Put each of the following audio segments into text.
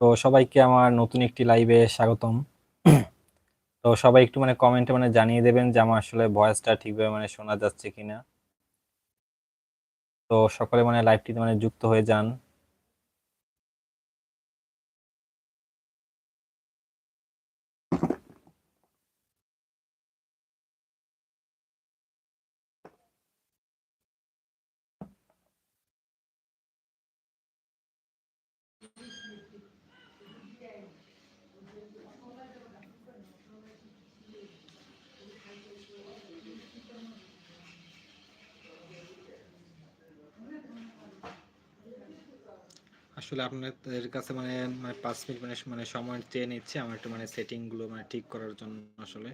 তো সবাইকে আমার নতুন একটি লাইভে স্বাগতম। তো সবাই একটু মানে কমেন্টে মানে জানিয়ে দেবেন যে আমার আসলে ভয়েসটা ঠিকভাবে মানে শোনা যাচ্ছে কিনা। তো সকলে মানে লাইভটিতে মানে যুক্ত হয়ে যান। আসলে আপনাদের কাছে মানে মানে পাঁচ মিনিট মানে মানে সময় চেয়ে নিচ্ছি। আমার একটু মানে সেটিংগুলো মানে ঠিক করার জন্য আসলে।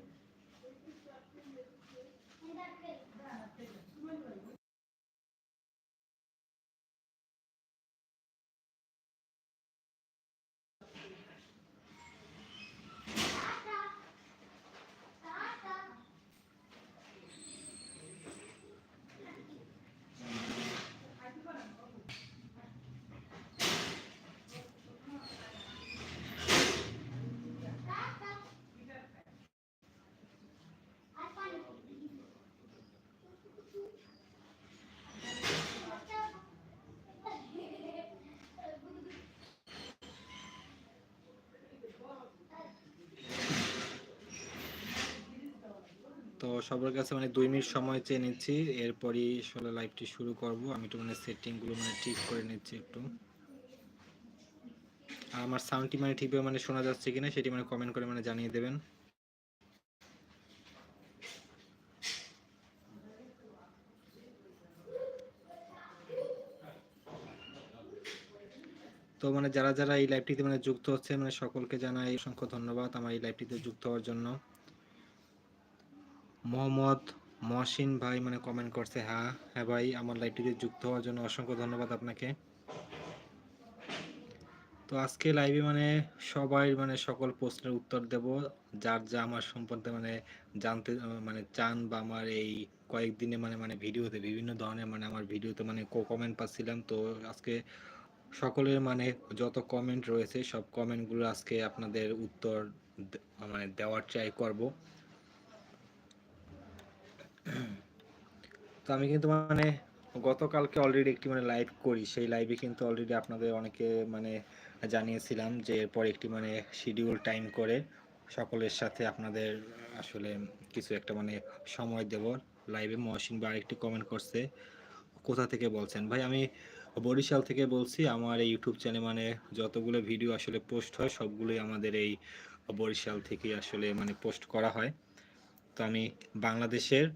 তো সবার কাছে মানে দুই মিনিট সময় চেয়ে নিচ্ছি। এরপরই আসলে লাইভটি শুরু করব। আমি একটু মানে সেটিংগুলো মানে ঠিক করে নিচ্ছি একটু। আর আমার সাউন্ডটি মানে ঠিকভাবে মানে শোনা যাচ্ছে কিনা সেটি মানে কমেন্ট করে মানে জানিয়ে দেবেন। তো মানে যারা যারা এই লাইভটিতে মানে যুক্ত হচ্ছে মানে সকলকে জানাই অসংখ্য ধন্যবাদ আমার এই লাইভটিতে যুক্ত হওয়ার জন্য। মোহাম্মদ মহসিন ভাই মানে কমেন্ট করছে হ্যাঁ হ্যাঁ ভাই, আমার লাইভটিতে যুক্ত হওয়ার জন্য অসংখ্য ধন্যবাদ আপনাকে। তো আজকে লাইভে মানে সবাই মানে সকল প্রশ্নের উত্তর দেব, যার যা আমার সম্পর্কে মানে জানতে মানে চান বা আমার এই কয়েকদিনে মানে মানে ভিডিওতে বিভিন্ন ধরনের মানে আমার ভিডিওতে মানে কমেন্ট পাচ্ছিলাম। তো আজকে সকলের মানে যত কমেন্ট রয়েছে, সব কমেন্টগুলো আজকে আপনাদের উত্তর মানে দেওয়ার ট্রাই করব। তো আমি কিন্তু মানে গতকালকে অলরেডি একটি মানে লাইভ করি। সেই লাইভে কিন্তু অলরেডি আপনাদের অনেকে মানে জানিয়েছিলাম যে এরপর একটি মানে শিডিউল টাইম করে সকলের সাথে আপনাদের আসলে কিছু একটা মানে সময় দেব। লাইভে মহসিন বা আরেকটি কমেন্ট করছে, কোথা থেকে বলছেন? ভাই, আমি বরিশাল থেকে বলছি, আমার এই ইউটিউব চ্যানেলে মানে যতগুলো ভিডিও আসলে পোস্ট হয়, সবগুলোই আমাদের এই বরিশাল থেকে আসলে মানে পোস্ট করা হয়। তো আমি বাংলাদেশের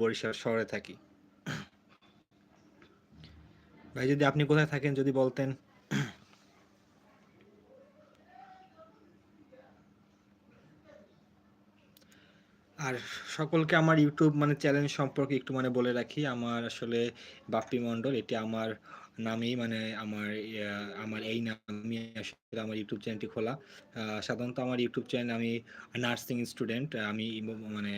বরিশাল শহরে থাকি। ভাই, যদি আপনি কোথায় থাকেন, যদি বলতেন। আর সকলকে আমার ইউটিউব মানে চ্যানেল সম্পর্কে একটু মানে বলে রাখি, আমার আসলে বাপ্পি মণ্ডল, এটি আমার নামেই মানে আমার আমার এই নামে আসলে আমার ইউটিউব চ্যানেলটি খোলা। সাধারণত আমার ইউটিউব চ্যানেল আমি নার্সিং স্টুডেন্ট, আমি মানে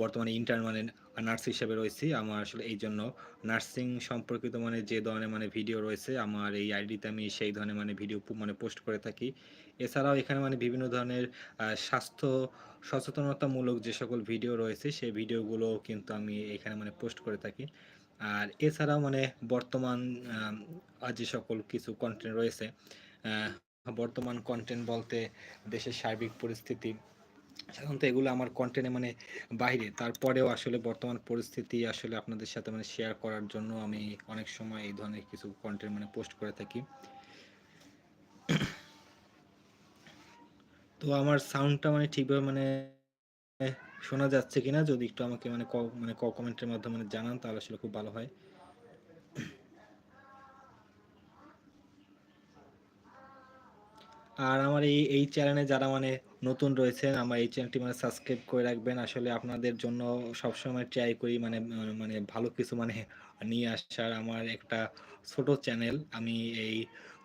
বর্তমানে ইন্টার মানে নার্স হিসেবে রয়েছি। আমার আসলে এই জন্য নার্সিং সম্পর্কিত মানে যে ধরনের মানে ভিডিও রয়েছে, আমার এই আইডিতে আমি সেই ধরনের মানে ভিডিও মানে পোস্ট করে থাকি। এছাড়াও এখানে মানে বিভিন্ন ধরনের স্বাস্থ্য সচেতনতামূলক যে সকল ভিডিও রয়েছে, সেই ভিডিওগুলো কিন্তু আমি এখানে মানে পোস্ট করে থাকি। আর এছাড়াও মানে বর্তমান যে সকল কিছু কন্টেন্ট রয়েছে বর্তমান কন্টেন্ট বলতে দেশের সার্বিক পরিস্থিতি সাধারণত এগুলো আমার কন্টেন্টে মানে বাইরে। তারপরেও আসলে বর্তমান পরিস্থিতি আসলে আপনাদের সাথে মানে শেয়ার করার জন্য আমি অনেক সময় এই ধরনের কিছু কন্টেন্ট মানে পোস্ট করে থাকি। তো আমার সাউন্ডটা মানে ঠিকভাবে মানে শোনা যাচ্ছে কিনা যদি একটু আমাকে মানে মানে কমেন্টের মাধ্যমে মানে জানান, তাহলে আসলে খুব ভালো হয়। আর আমার এই এই চ্যানেলে যারা মানে নতুন রয়েছেন, আমার এই চ্যানেলটি মানে সাবস্ক্রাইব করে রাখবেন। আসলে আপনাদের জন্য সবসময় ট্রাই করি মানে মানে ভালো কিছু মানে নিয়ে আসার আমার একটা ছোট চ্যানেল আমি এই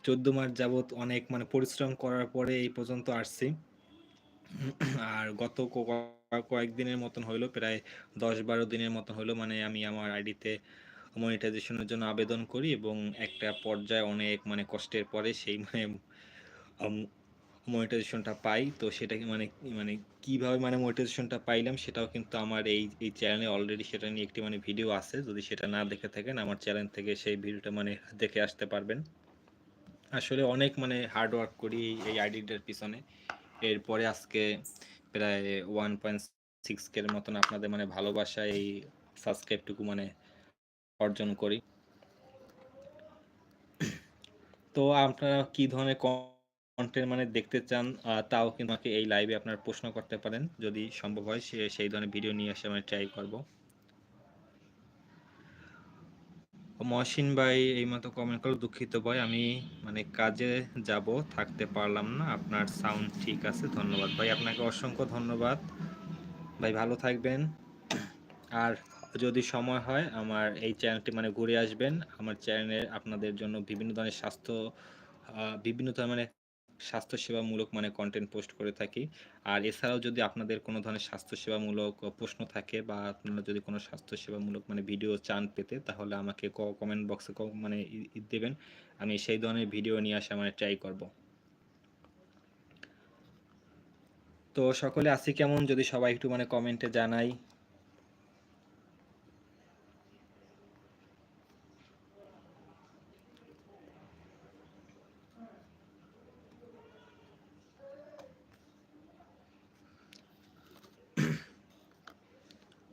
চোদ্দ মাস যাবৎ অনেক মানে পরিশ্রম করার পরে এই পর্যন্ত আসছি। আর গত কয়েকদিনের মতন হইল, প্রায় দশ বারো দিনের মতন হইল মানে আমি আমার আইডিতে মনিটাইজেশনের জন্য আবেদন করি এবং একটা পর্যায়ে অনেক মানে কষ্টের পরে সেই মানে মনিটাইজেশনটা পাই। তো সেটাকে মানে মানে কীভাবে মানে মনিটাইজেশনটা পাইলাম সেটাও কিন্তু আমার এই এই চ্যানেলে অলরেডি সেটা নিয়ে একটি মানে ভিডিও আছে। যদি সেটা না দেখে থাকেন, আমার চ্যানেল থেকে সেই ভিডিওটা মানে দেখে আসতে পারবেন। আসলে অনেক মানে হার্ড ওয়ার্ক করি এই আইডিটার পিছনে। এরপরে আজকে প্রায় ওয়ান পয়েন্ট সিক্স কের মতন আপনাদের মানে ভালোবাসা এই সাবস্ক্রাইবটুকু মানে অর্জন করি। তো আপনারা কি ধরনের কন্টেন্ট মানে দেখতে চান তাও কিন্তু আমাকে এই লাইভে আপনারা প্রশ্ন করতে পারেন। যদি সম্ভব হয়, সে, সেই ধরনের ভিডিও নিয়ে আসে আমি ট্রাই করব। মহসিন ভাই এই মতো কমেন্ট করলে, দুঃখিত ভাই, আমি মানে কাজে যাব, থাকতে পারলাম না। আপনার সাউন্ড ঠিক আছে, ধন্যবাদ ভাই। আপনাকে অসংখ্য ধন্যবাদ। ভাই, ভালো থাকবেন। আর যদি সময় হয়, আমার এই চ্যানেলটি মানে ঘুরে আসবেন। আমার চ্যানেলে আপনাদের জন্য বিভিন্ন ধরনের স্বাস্থ্য বিভিন্ন ধরনের স্বাস্থ্যসেবামূলক মানে কন্টেন্ট পোস্ট করে থাকি। আর এছাড়াও যদি আপনাদের কোনো ধরনের স্বাস্থ্যসেবামূলক প্রশ্ন থাকে বা আপনারা যদি কোনো স্বাস্থ্যসেবামূলক মানে ভিডিও চান পেতে, তাহলে আমাকে কমেন্ট বক্সে মানে দেবেন। আমি সেই ধরনের ভিডিও নিয়ে আসা মানে ট্রাই করব। তো সকলে আছি কেমন? যদি সবাই একটু মানে কমেন্টে জানাই।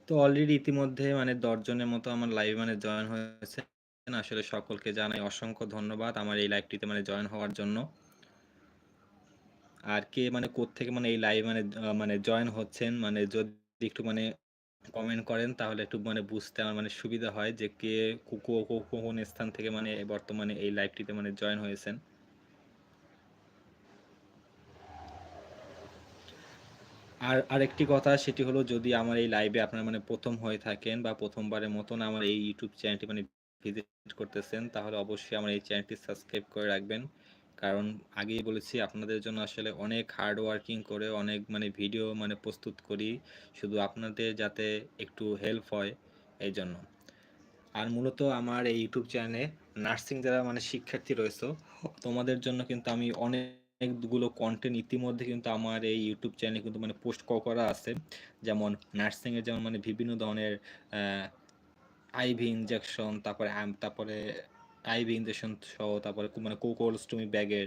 তো অলরেডি ইতিমধ্যে মানে দশজনের মতো আমার লাইভ মানে জয়েন হয়েছে। আসলে সকলকে জানাই অসংখ্য ধন্যবাদ আমার এই লাইভটিতে মানে জয়েন হওয়ার জন্য। আর কে মানে থেকে মানে এই লাইভ মানে মানে জয়েন হচ্ছেন মানে যদি একটু মানে কমেন্ট করেন তাহলে একটু মানে বুঝতে আমার মানে সুবিধা হয় যে কে কোন স্থান থেকে মানে বর্তমানে এই লাইভটিতে মানে জয়েন হয়েছেন। আর আরেকটি কথা সেটি হলো যদি আমার এই লাইভে আপনারা মানে প্রথম হয়ে থাকেন বা প্রথমবারের মতন আমার এই ইউটিউব চ্যানেলটি মানে ভিজিট করতেছেন, তাহলে অবশ্যই আমার এই চ্যানেলটি সাবস্ক্রাইব করে রাখবেন। কারণ আগেই বলেছি, আপনাদের জন্য আসলে অনেক হার্ড ওয়ার্কিং করে অনেক মানে ভিডিও মানে প্রস্তুত করি, শুধু আপনাদের যাতে একটু হেল্প হয় এই জন্য আর মূলত আমার এই ইউটিউব চ্যানেলে নার্সিং যারা মানে শিক্ষার্থী রয়েছে, তোমাদের জন্য কিন্তু আমি অনেক অনেকগুলো কন্টেন্ট ইতিমধ্যে কিন্তু আমার এই ইউটিউব চ্যানেলে কিন্তু মানে পোস্ট করা আছে। যেমন নার্সিংয়ের যেমন মানে বিভিন্ন ধরনের আইভি ইনজেকশন তারপরে তারপরে আইভি ইনজেকশন সহ, তারপরে মানে কোকোলস্টমি ব্যাগের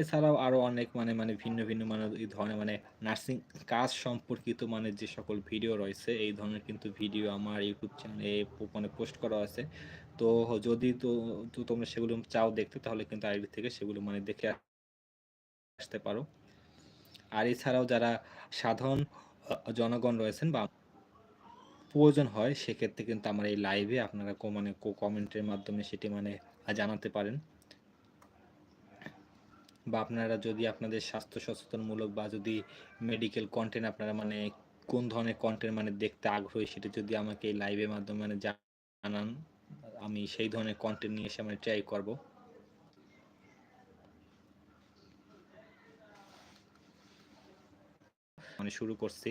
এছাড়াও আরও অনেক মানে মানে ভিন্ন ভিন্ন মানে এই ধরনের মানে নার্সিং কাজ সম্পর্কিত মানে যে সকল ভিডিও রয়েছে, এই ধরনের কিন্তু ভিডিও আমার ইউটিউব চ্যানেলে মানে পোস্ট করা আছে। তো যদি তো তোমরা সেগুলো চাও দেখতে, তাহলে কিন্তু আইডি থেকে সেগুলো মানে দেখে আসতে পারো। আর এছাড়াও যারা সাধারণ জনগণ রয়েছেন বা প্রয়োজন হয়, সেক্ষেত্রে কিন্তু আমার এই লাইভে আপনারা কো মানে কো কমেন্টের মাধ্যমে সেটি মানে জানাতে পারেন। বা আপনারা যদি আপনাদের স্বাস্থ্য সচেতনমূলক বা যদি মেডিকেল কন্টেন্ট আপনারা মানে কোন ধরনের কন্টেন্ট মানে দেখতে আগ্রহী, সেটা যদি আমাকে এই লাইভের মাধ্যমে মানে জানান, আমি সেই ধরনের কন্টেন্ট নিয়ে এসে মানে ট্রাই করব। মানে শুরু করছি।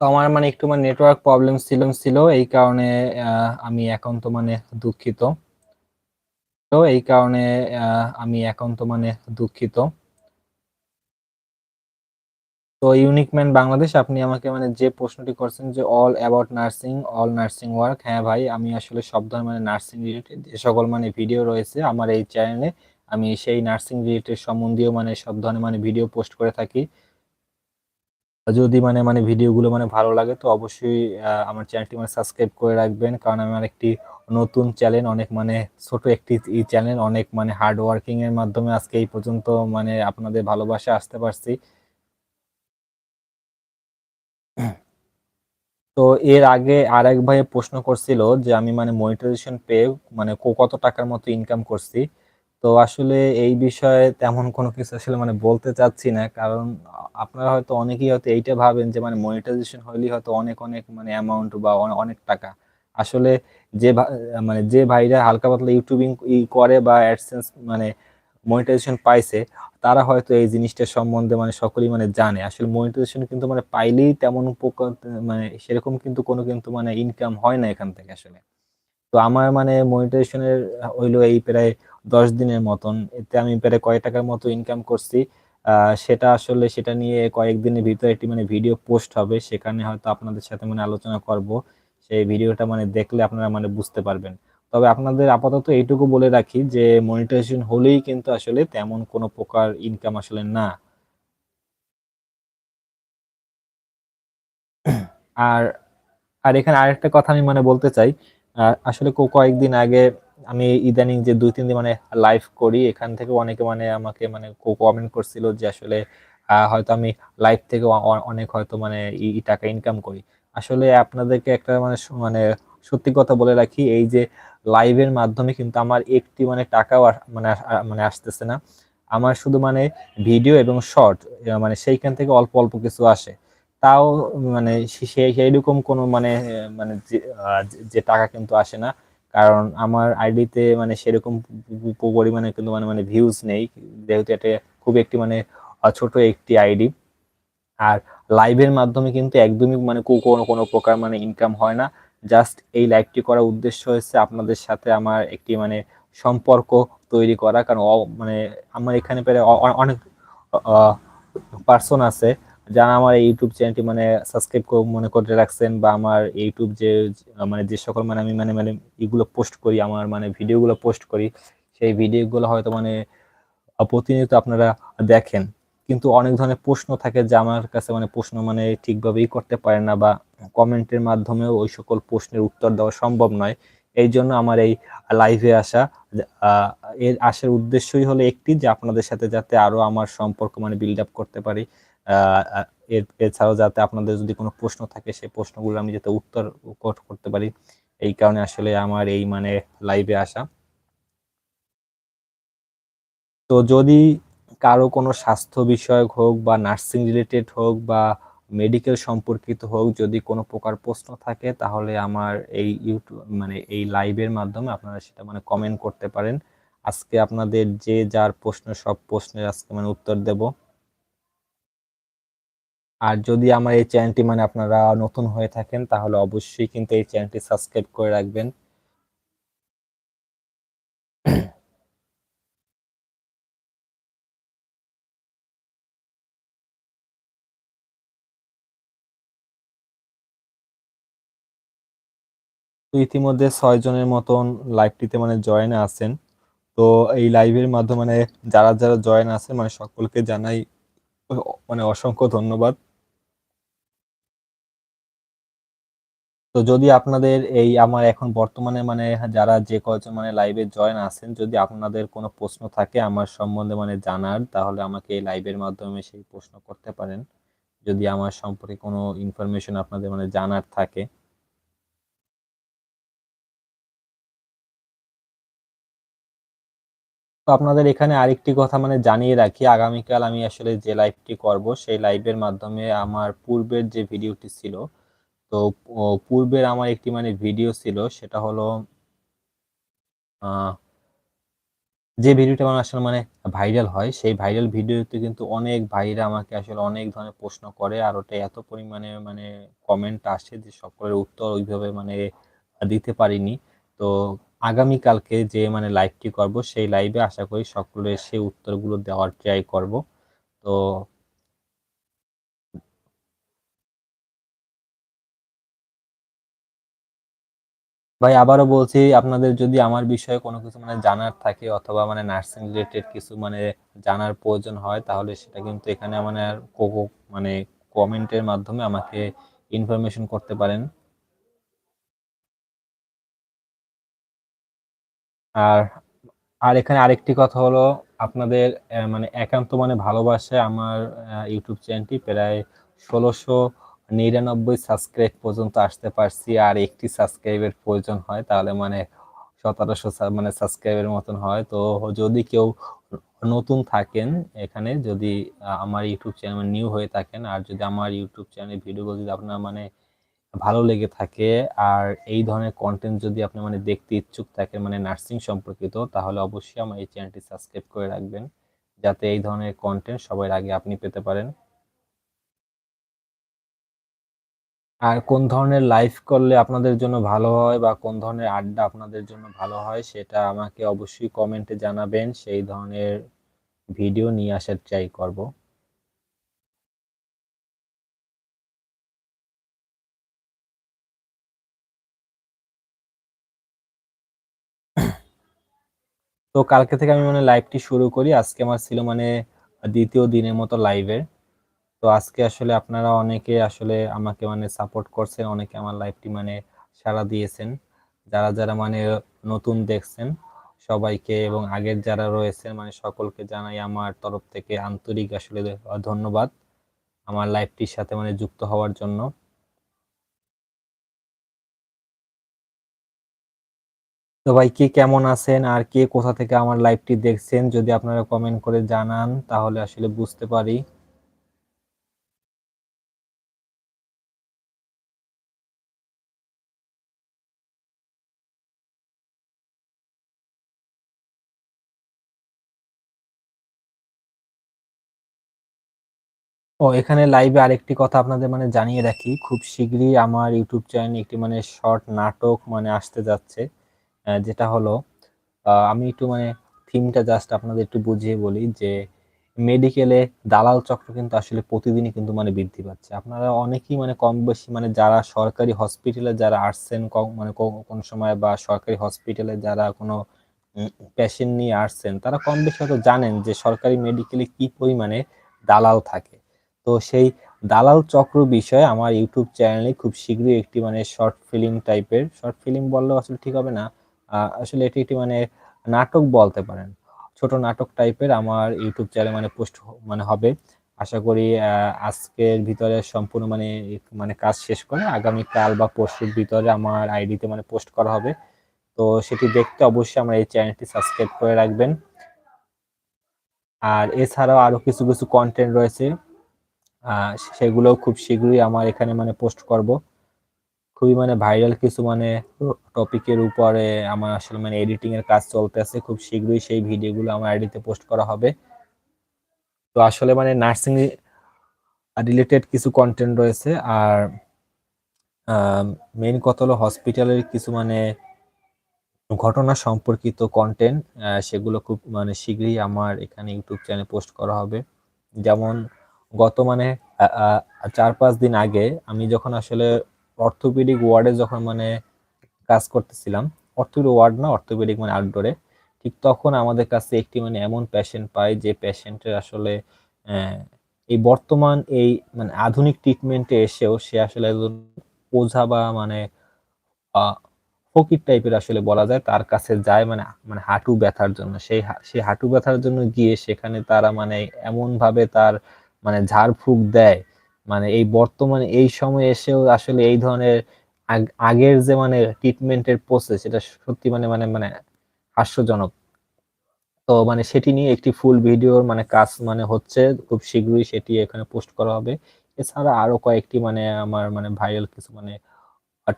তো আমার মানে একটু মানে নেটওয়ার্ক প্রবলেম ছিল ছিল, এই কারণে আমি এখন তো মানে দুঃখিত। তো এই কারণে আমি এখন তো মানে দুঃখিত। তো ইউনিক ম্যান বাংলাদেশ, আপনি আমাকে মানে যে প্রশ্নটি করছেন যে all about nursing all nursing work হ্যাঁ ভাই, আমি আসলে সব ধরনের মানে নার্সিং রিলেটেড যে সকল মানে ভিডিও রয়েছে আমার এই চ্যানেলে আমি সেই নার্সিং রিলেটেড সম্বন্ধীয় মানে সব ধরনের মানে ভিডিও পোস্ট করে থাকি। যদি মানে মানে ভিডিওগুলো মানে ভালো লাগে তো অবশ্যই আমার চ্যানেলটি মানে সাবস্ক্রাইব করে রাখবেন, কারণ আমার একটি নতুন চ্যানেল অনেক মানে ছোট একটি এই চ্যানেল অনেক মানে হার্ড ওয়ার্কিং এর মাধ্যমে আজকে এই পর্যন্ত মানে আপনাদের ভালোবাসা আসতে পারছি। তো এর আগে আর এক ভাই প্রশ্ন করছিল যে আমি মানে মনিটাইজেশন পেয়ে মানে কত টাকার মতো ইনকাম করছি। তো আসলে এই বিষয়ে তেমন কোনো কিছু আসলে মানে বলতে চাচ্ছি না, কারণ আপনারা হয়তো অনেকেই হয়তো এইটা ভাবেন যে মানে মনিটাইজেশন হইলেই হয়তো অনেক অনেক মানে অ্যামাউন্ট বা অনেক টাকা। আসলে যে মানে যে ভাইরা হালকা পাতলা ইউটিউবিং করে বা অ্যাডসেন্স মানে মনিটাইজেশন পাইছে, তারা হয়তো এই জিনিসটা সম্বন্ধে মানে সকলেই মানে জানে। আসলে মনিটাইজেশন কিন্তু মানে পাইলেই তেমন মানে সেরকম কিন্তু কোনো কিন্তু মানে ইনকাম হয় না এখান থেকে আসলে। তো আমার মানে মনিটাইজেশনের হইল এই প্রায় দশ দিনের মতন। এতে আমি প্রায় কয়েক টাকার মতো ইনকাম করছি। সেটা আসলে সেটা নিয়ে কয়েকদিনের ভিতরে একটি মানে ভিডিও পোস্ট হবে। সেখানে হয়তো আপনাদের সাথে মানে আলোচনা করব। সেই ভিডিওটা মানে দেখলে আপনারা মানে বুঝতে পারবেন। তবে আপনাদের আপাতত এইটুকু বলে রাখি যে মনিটাইজেশন হলেই কিন্তু আসলে তেমন কোনো প্রকার ইনকাম আসলে না। আর আর এখানে আরেকটা কথা আমি মানে বলতে চাই আসলে কয়েকদিন আগে আমি ইদানিং যে দুই, তিন দিন মানে লাইভ করি, এখান থেকে অনেকে মানে আমাকে মানে কমেন্ট করছিল যে আসলে হয়তো আমি লাইভ থেকে অনেক হয়তো মানে টাকা ইনকাম করি। আসলে আপনাদেরকে একটা মানে মানে সত্যি কথা বলে রাখি, এই যে লাইভের মাধ্যমে কিন্তু আমার একটি মানে টাকাও মানে মানে আসতেছে না। আমার শুধু মানে ভিডিও এবং শর্ট মানে সেইখান থেকে অল্প অল্প কিছু আসে। তাও মানে সেই রকম কোনো মানে মানে যে টাকা কিন্তু আসে না। কারণ আমার আইডিতে মানে সেরকম পরিমাণে কিন্তু মানে মানে ভিউজ নেই। যেহেতু এটা খুব একটি মানে ছোট একটি আইডি আর লাইভের মাধ্যমে কিন্তু একদমই মানে কোনো কোনো প্রকার মানে ইনকাম হয় না। জাস্ট এই লাইভটি করার উদ্দেশ্য হচ্ছে আপনাদের সাথে আমার একটি মানে সম্পর্ক তৈরি করা। কারণ মানে আমার এখানে প্রায় অনেক পার্সন আছে যারা আমার ইউটিউব চ্যানেলটি মানে সাবস্ক্রাইব মনে করে রাখছেন বা আমার ইউটিউব যে মানে যে সকল মানে আমি মানে মানে এগুলো পোস্ট করি, আমার মানে ভিডিওগুলো পোস্ট করি, সেই ভিডিওগুলো হয়তো মানে প্রতিনিয়ত আপনারা দেখেন। কিন্তু অনেক ধরনের প্রশ্ন থাকে যে আমার কাছে মানে প্রশ্ন মানে ঠিকভাবেই করতে পারে না বা কমেন্টের মাধ্যমেও ওই সকল প্রশ্নের উত্তর দেওয়া সম্ভব নয়। এই জন্য আমার এই লাইভে আসা এর আসার উদ্দেশ্যই হলো একটি যে আপনাদের সাথে যাতে আরও আমার সম্পর্ক মানে বিল্ড আপ করতে পারি। এর, এছাড়াও যাতে আপনাদের যদি কোনো প্রশ্ন থাকে সেই প্রশ্নগুলো আমি যাতে উত্তর করতে পারি। এই কারণে আসলে আমার এই মানে লাইভে আসা। তো যদি কারও কোনো স্বাস্থ্য বিষয়ক হোক বা নার্সিং রিলেটেড হোক বা মেডিকেল সম্পর্কিত হোক যদি কোনো প্রকার প্রশ্ন থাকে, তাহলে আমার এই ইউটিউব মানে এই লাইভের মাধ্যমে আপনারা সেটা মানে কমেন্ট করতে পারেন। আজকে আপনাদের যে যার প্রশ্ন, সব প্রশ্নের আজকে মানে উত্তর দেব। আর যদি আমার এই চ্যানেলটি মানে আপনারা নতুন হয়ে থাকেন, তাহলে অবশ্যই কিন্তু এই চ্যানেলটি সাবস্ক্রাইব করে রাখবেন। তো ইতিমধ্যে ছয় জনের মতন লাইভটিতে মানে জয়েন আছেন। তো এই লাইভের মাধ্যমে মানে যারা যারা জয়েন আছেন মানে সকলকে জানাই মানে অসংখ্য ধন্যবাদ। তো যদি আপনাদের এই আমার এখন বর্তমানে মানে যারা যে কয়েকজন মানে লাইভে জয়েন আছেন, যদি আপনাদের কোনো প্রশ্ন থাকে আমার সম্বন্ধে মানে জানার, তাহলে আমাকে এই লাইভের মাধ্যমে সেই প্রশ্ন করতে পারেন। যদি আমার সম্পর্কে কোনো ইনফরমেশন আপনাদের মানে জানার থাকে। আপনাদের এখানে আরেকটি কথা মানে জানিয়ে রাখি, আগামীকাল আমি আসলে যে লাইভটি করব, সেই লাইভের মাধ্যমে আমার পূর্বের যে ভিডিওটি ছিল, তো পূর্বের আমার একটি মানে ভিডিও ছিল, সেটা হলো যে ভিডিওটা আমার আসলে মানে ভাইরাল হয়, সেই ভাইরাল ভিডিওতে কিন্তু অনেক ভাইরা আমাকে আসলে অনেক ধরনের প্রশ্ন করে, আর ওটা এত পরিমাণে মানে কমেন্ট আসে যে সকলের উত্তর ওইভাবে মানে দিতে পারিনি। তো আগামীকালকে যে মানে লাইভটি করব, সেই লাইভে আশা করি সকলের সেই উত্তরগুলো দেওয়ার ট্রাই করব। তো ভাই, আবারও বলছি, আপনাদের যদি আমার বিষয়ে কোনো কিছু মানে জানার থাকে অথবা মানে নার্সিং রিলেটেড কিছু মানে জানার প্রয়োজন হয়, তাহলে সেটা কিন্তু এখানে মানে মানে কমেন্টের মাধ্যমে আমাকে ইনফরমেশন করতে পারেন। আর আর এখানে আরেকটি কথা হলো আপনাদের মানে একান্ত মানে ভালোবাসে আমার ইউটিউব চ্যানেলটি। প্রায় ষোলোশো নিরানব্বই সাবস্ক্রাইব পর্যন্ত আসতে পারছি। আর একটি সাবস্ক্রাইবের প্রয়োজন হয়, তাহলে মানে সতেরোশো মানে সাবস্ক্রাইবের মতন হয়। তো যদি কেউ নতুন থাকেন এখানে, যদি আমার ইউটিউব চ্যানেল নিউ হয়ে থাকেন, আর যদি আমার ইউটিউব চ্যানেল ভিডিওগুলো যদি আপনার মানে ভালো লেগে থাকে। আর এই ধরনের কন্টেন্ট যদি আপনি মানে দেখতে ইচ্ছুক থাকেন মানে নার্সিং সম্পর্কিত, তাহলে অবশ্যই আমার এই চ্যানেলটি সাবস্ক্রাইব করে রাখবেন। যাতে এই ধরনের কন্টেন্ট সবার আগে আপনি পেতে পারেন। আর কোন ধরনের লাইভ করলে আপনাদের জন্য ভালো হয় বা কোন ধরনের আড্ডা আপনাদের জন্য ভালো হয়, সেটা আমাকে অবশ্যই কমেন্টে জানাবেন। সেই ধরনের ভিডিও নিয়ে আসার ট্রাই করব। তো কালকে থেকে আমি মানে লাইভটি শুরু করি। আজকে আমার ছিল মানে দ্বিতীয় দিনের মতো লাইভের তো আজকে আসলে আপনারা অনেকে আসলে আমাকে মানে সাপোর্ট করছেন, অনেকে আমার লাইভটি মানে সাড়া দিয়েছেন। যারা যারা মানে নতুন দেখছেন, সবাইকে এবং আগের যারা রয়েছেন মানে সকলকে জানাই আমার তরফ থেকে আন্তরিক আসলে ধন্যবাদ। আমার লাইভটির সাথে মানে যুক্ত হওয়ার জন্য। তো ভাই, কে কেমন আছেন আর কে কোথা থেকে আমার লাইভটি দেখছেন যদি আপনারা কমেন্ট করে জানান, তাহলে আসলে বুঝতে পারি। ও, এখানে লাইভে আরেকটি কথা আপনাদের মানে জানিয়ে রাখি। খুব শীঘ্রই আমার ইউটিউব চ্যানেলে একটি মানে শর্ট নাটক মানে আসতে যাচ্ছে। যেটা হলো আমি একটু মানে থিমটা জাস্ট আপনাদের একটু বুঝিয়ে বলি যে মেডিকেলে দালাল চক্র কিন্তু আসলে প্রতিদিনই কিন্তু মানে বৃদ্ধি পাচ্ছে। আপনারা অনেকেই মানে কম বেশি মানে যারা সরকারি হসপিটালে যারা আসছেন মানে কোন সময় বা সরকারি হসপিটালে যারা কোনো পেশেন্ট নিয়ে আসছেন, তারা কম বেশি হয়তো জানেন যে সরকারি মেডিকেলে কি পরিমাণে দালাল থাকে। তো সেই দালাল চক্র বিষয়ে আমার ইউটিউব চ্যানেলে খুব শীঘ্রই একটি মানে শর্ট ফিল্ম টাইপের শর্ট ফিল্ম বললেও আসলে ঠিক হবে না আসলে এটি একটি মানে নাটক বলতে পারেন। ছোট নাটক টাইপের আমার ইউটিউব চ্যানেলে মানে পোস্ট মানে হবে। আশা করি আজকের ভিতরে সম্পূর্ণ মানে মানে কাজ শেষ করে আগামীকাল বা পরশুর ভিতরে আমার আইডিতে মানে পোস্ট করা হবে। তো সেটি দেখতে অবশ্যই আমার এই চ্যানেলটি সাবস্ক্রাইব করে রাখবেন। আর এছাড়াও আরও কিছু কিছু কন্টেন্ট রয়েছে। সেগুলো খুব শীঘ্রই আমার এখানে মানে পোস্ট করব। খুবই মানে ভাইরাল কিছু মানে টপিকের উপরে আমার আসলে মানে এডিটিং এর কাজ চলতেছে। খুব শীঘ্রই সেই ভিডিওগুলো আমার আইডিতে পোস্ট করা হবে। তো আসলে মানে নার্সিং রিলেটেড কিছু কন্টেন্ট রয়েছে। আর মেইন কথা হলো হসপিটালের কিছু মানে ঘটনা সম্পর্কিত কন্টেন্ট সেগুলো খুব মানে শীঘ্রই আমার এখানে ইউটিউব চ্যানেলে পোস্ট করা হবে। যেমন গত মানে চার পাঁচ দিন আগে আমি যখন আসলে অর্থোপেডিক ওয়ার্ডে যখন মানে কাজ করতেছিলাম, অর্থোপেডিক ওয়ার্ড না, অর্থোপেডিক মানে আউটডোরে, ঠিক তখন আমাদের কাছে একটি মানে এমন পেশেন্ট পাই যে পেশেন্টের আসলে এই বর্তমান এই মানে আধুনিক ট্রিটমেন্টে এসেও সে আসলে একজন ওঝা বা মানে ফকির টাইপের আসলে বলা যায়, তার কাছে যায় মানে মানে হাঁটু ব্যথার জন্য। সেই সেই হাঁটু ব্যথার জন্য গিয়ে সেখানে তারা মানে এমনভাবে তার মানে ঝাড়ফুঁক দেয় মানে এই বর্তমানে এই সময় এসেও আসলে এই ধরনের আগের যে মানে ট্রিটমেন্টের প্রসেস সেটা সত্যি মানে মানে মানে হাস্যজনক। তো মানে সেটি নিয়ে একটি ফুল ভিডিওর মানে কাজ মানে হচ্ছে, খুব শীঘ্রই সেটি এখানে পোস্ট করা হবে। এছাড়া আরও কয়েকটি মানে আমার মানে ভাইরাল কিছু মানে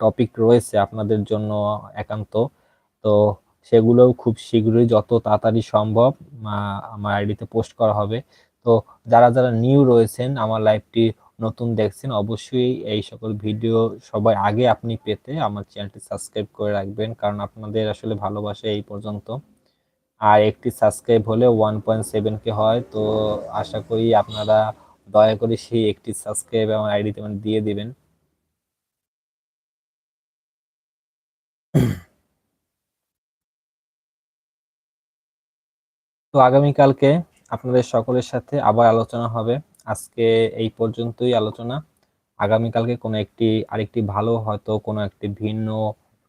টপিক রয়েছে আপনাদের জন্য একান্ত। তো সেগুলোও খুব শীঘ্রই যত তাড়াতাড়ি সম্ভব আমার আইডিতে পোস্ট করা হবে। তো যারা যারা নিউ রয়েছেন, আমার লাইভটি নতুন দেখছেন, অবশ্যই এই সকল ভিডিও সবাই আগে আপনি পেতে আমার চ্যানেলটি সাবস্ক্রাইব করে রাখবেন, কারণ আপনাদের আসলে ভালোবাসা এই পর্যন্ত। আর একটি সাবস্ক্রাইব হলে ওয়ান পয়েন্ট সেভেন কে হয়, তো আশা করি আপনারা দয়া করে সেই একটি সাবস্ক্রাইব আমার আইডিতে মানে দিয়ে দিবেন। তো আগামীকালকে আপনাদের সকলের সাথে আবার আলোচনা হবে। আজকে এই পর্যন্তই আলোচনা। আগামীকালকে কোনো একটি, আরেকটি ভালো হয়তো কোনো একটি ভিন্ন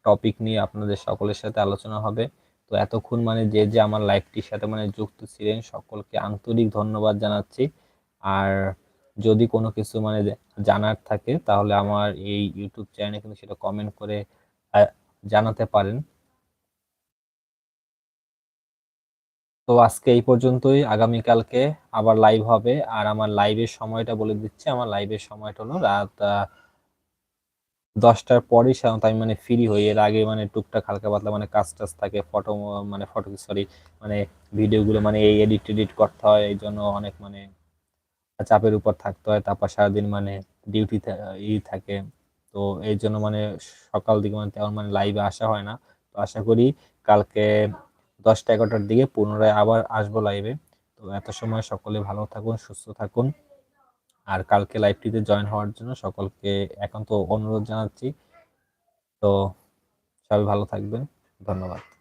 টপিক নিয়ে আপনাদের সকলের সাথে আলোচনা হবে। তো এতক্ষণ মানে যে যে আমার লাইফটির সাথে মানে যুক্ত ছিলেন, সকলকে আন্তরিক ধন্যবাদ জানাচ্ছি। আর যদি কোনো কিছু মানে জানার থাকে, তাহলে আমার এই ইউটিউব চ্যানেলে কিন্তু সেটা কমেন্ট করে জানাতে পারেন। তো আজকে এই পর্যন্তই। আগামীকালকে আবার লাইভ হবে। আর আমার লাইভের সময়টা বলে দিচ্ছি। আমার লাইভের সময়টা হলো রাত দশটার পরেই সাধারণত আমি মানে ফ্রি হই। এর আগে মানে টুকটাক হালকা পাতলা মানে কাজ টাজ থাকে ফটো মানে ফটো সরি মানে ভিডিওগুলো মানে এই এডিট টেডিট করতে হয়। এই জন্য অনেক মানে চাপের উপর থাকতে হয়। তারপর সারাদিন মানে ডিউটি ই থাকে। তো এই জন্য মানে সকাল দিকে মানে তেমন মানে লাইভে আসা হয় না। তো আশা করি কালকে দশটা এগারোটার দিকে পুনরায় আবার আসব লাইভে তো এত সময় সকলে ভালো থাকুন, সুস্থ থাকুন। আর কালকে লাইভটিতে জয়েন হওয়ার জন্য সকলকে এখন তো অনুরোধ জানাচ্ছি। তো সবাই ভালো থাকবেন। ধন্যবাদ।